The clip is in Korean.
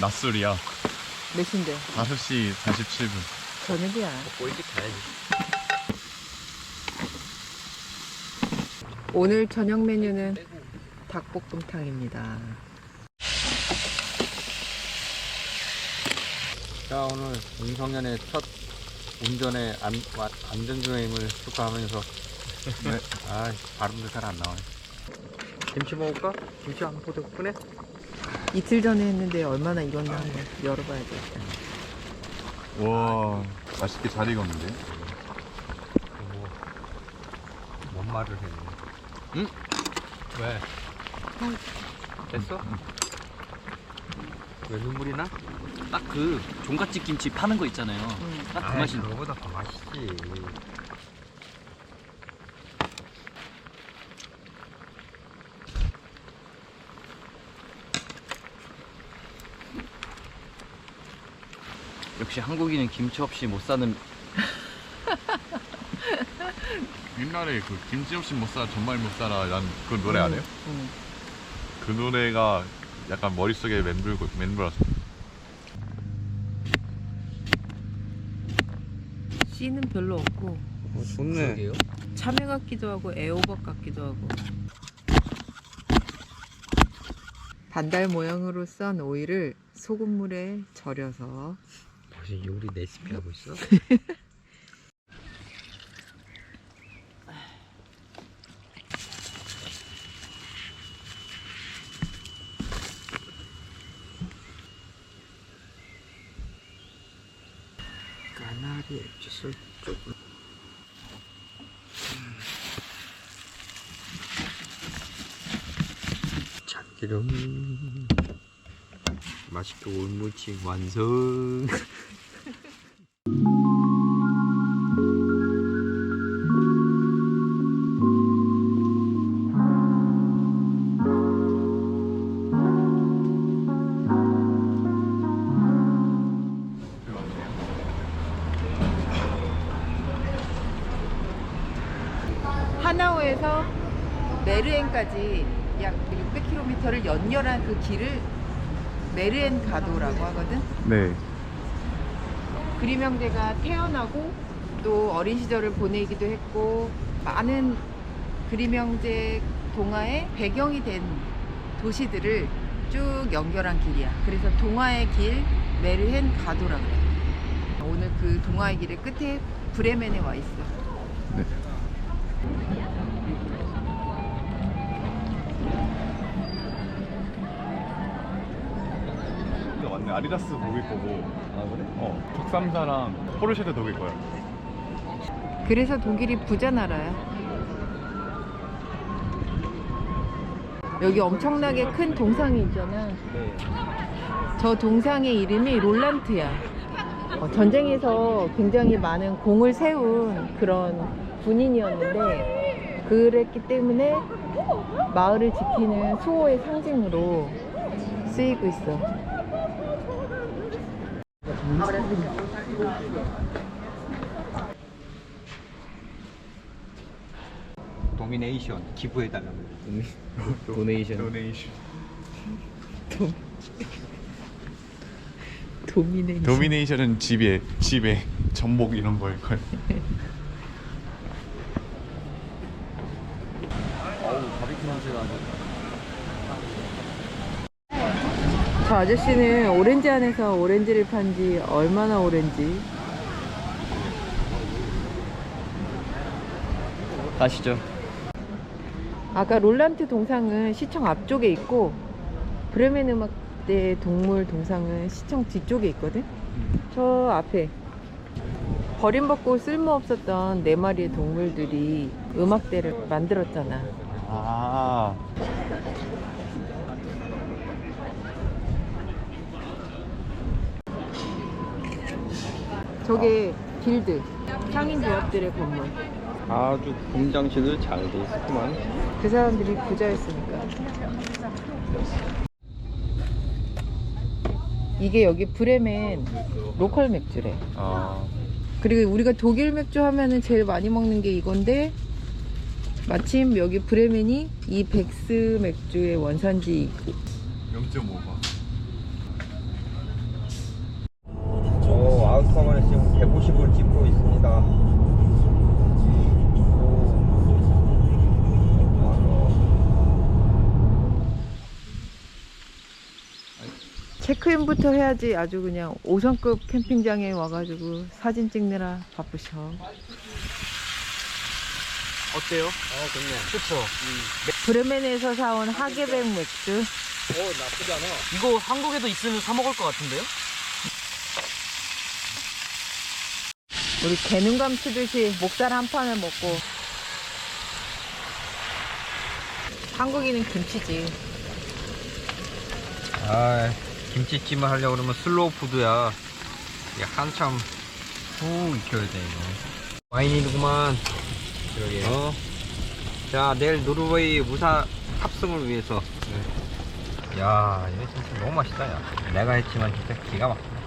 낮술이야. 몇인데? 5시 47분. 저녁이야. 일찍 가야지. 오늘 저녁 메뉴는 닭볶음탕입니다. 자 오늘 윤성년의 첫 운전의 안, 와- 안전주행을 축하하면서 네. 아 발음도 잘 안 나와요. 김치 먹을까? 김치 안 포도 끄네? 이틀 전에 했는데 얼마나 익었나 한번 열어봐야 돼. 와, 맛있게 잘 익었는데? 뭐, 뭔 말을 해? 응? 왜? 됐어? 왜 눈물이 나? 딱 그 종갓집 김치 파는 거 있잖아요. 응. 딱그 맛이. 그거보다 더 맛있지. 역시 한국인은 김치 없이 못 사는. 옛날에 그 김치 없이 못 살아, 정말 못 살아. 난 그 노래 안 해요? 응. 그 노래가 약간 머릿속에 맴돌고, 맴돌았어. 씨는 별로 없고 어, 좋네. 참외 같기도 하고 애호박 같기도 하고 반달 모양으로 썬 오이를 소금물에 절여서 무슨 요리 레시피 하고 있어? 까나리 액젓을 조금. 참기름 맛있게 올무침 완성. 하나오에서 메르엔까지 약 600km를 연결한 그 길을 메르엔 가도라고 하거든. 네. 그림형제가 태어나고 또 어린 시절을 보내기도 했고 많은 그림형제 동화의 배경이 된 도시들을 쭉 연결한 길이야. 그래서 동화의 길 메르헨 가도라 그래. 오늘 그 동화의 길의 끝에 브레멘에 와 있어. 네. 왔네. 아디다스 독일 거고. 아, 그래? 어. 적삼사랑 포르쉐도 독일 거야. 그래서 독일이 부자 나라야. 여기 엄청나게 큰 동상이 있잖아. 저 동상의 이름이 롤란트야. 어, 전쟁에서 굉장히 많은 공을 세운 그런 군인이었는데 그랬기 때문에 마을을 지키는 수호의 상징으로 쓰이고 있어. 도미네이션 기부해달라고 도네이션. 도네이션. 도미네이션. 도미네이션은 집에 집에 전복 이런 거일 걸. 어우 바비큐 냄새가 나고. 저 아저씨는 오렌지 안에서 오렌지를 판 지 얼마나 오렌지? 가시죠. 아까 롤란트 동상은 시청 앞쪽에 있고 브레멘 음악대 동물 동상은 시청 뒤쪽에 있거든. 저 앞에 버림받고 쓸모없었던 네 마리의 동물들이 음악대를 만들었잖아. 아. 저게 길드 상인 조합들의 건물. 아주 공장실을 잘 돼 있었구만 그 사람들이 부자였으니까. 이게 여기 브레멘 로컬 맥주래. 아. 그리고 우리가 독일 맥주 하면은 제일 많이 먹는 게 이건데 마침 여기 브레멘이 이 백스 맥주의 원산지 0.5바. 상황을 지금 150을 찍고 있습니다. 체크인부터 해야지 아주 그냥 5성급 캠핑장에 와가지고 사진 찍느라 바쁘셔. 어때요? 어, 좋네. 좋죠. 음. 브레멘에서 사온 하계백 맥주. 오, 나쁘지 않아. 이거 한국에도 있으면 사 먹을 것 같은데요? 우리 개눈 감 치듯이 목살 한 판을 먹고. 한국인은 김치지. 아 김치찜을 하려고 그러면 슬로우 푸드야. 이게 한참 후 익혀야 돼 이거. 와인이구만. 그러게. 어. 자 내일 노르웨이 무사 탑승을 위해서. 야 이거 진짜 너무 맛있다 야. 내가 했지만 진짜 기가 막혀.